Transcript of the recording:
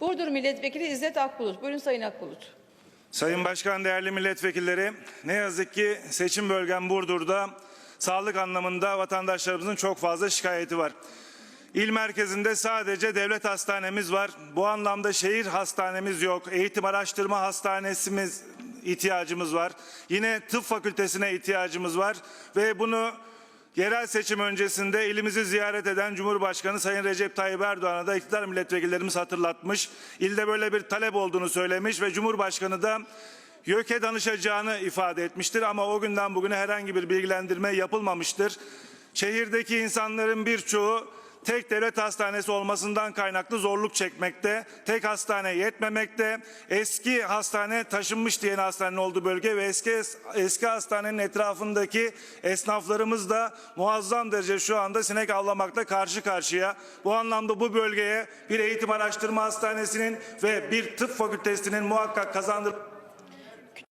Burdur Milletvekili İzzet Akbulut. Buyurun Sayın Akbulut. Sayın Başkan, değerli milletvekilleri, ne yazık ki seçim bölgem Burdur'da sağlık anlamında vatandaşlarımızın çok fazla şikayeti var. İl merkezinde sadece devlet hastanemiz var. Bu anlamda şehir hastanemiz yok. Eğitim araştırma hastanesimiz ihtiyacımız var. Yine tıp fakültesine ihtiyacımız var ve bunu Yerel seçim öncesinde ilimizi ziyaret eden Cumhurbaşkanı Sayın Recep Tayyip Erdoğan'a da iktidar milletvekillerimiz hatırlatmış. İlde böyle bir talep olduğunu söylemiş ve Cumhurbaşkanı da YÖK'e danışacağını ifade etmiştir ama o günden bugüne herhangi bir bilgilendirme yapılmamıştır. Şehirdeki insanların birçoğu tek devlet hastanesi olmasından kaynaklı zorluk çekmekte. Tek hastane yetmemekte. Eski hastane taşınmış diyen hastanenin olduğu bölge ve eski eski hastanenin etrafındaki esnaflarımız da muazzam derece şu anda sinek avlamakla karşı karşıya. Bu anlamda bu bölgeye bir eğitim araştırma hastanesinin ve bir tıp fakültesinin muhakkak kazandırılması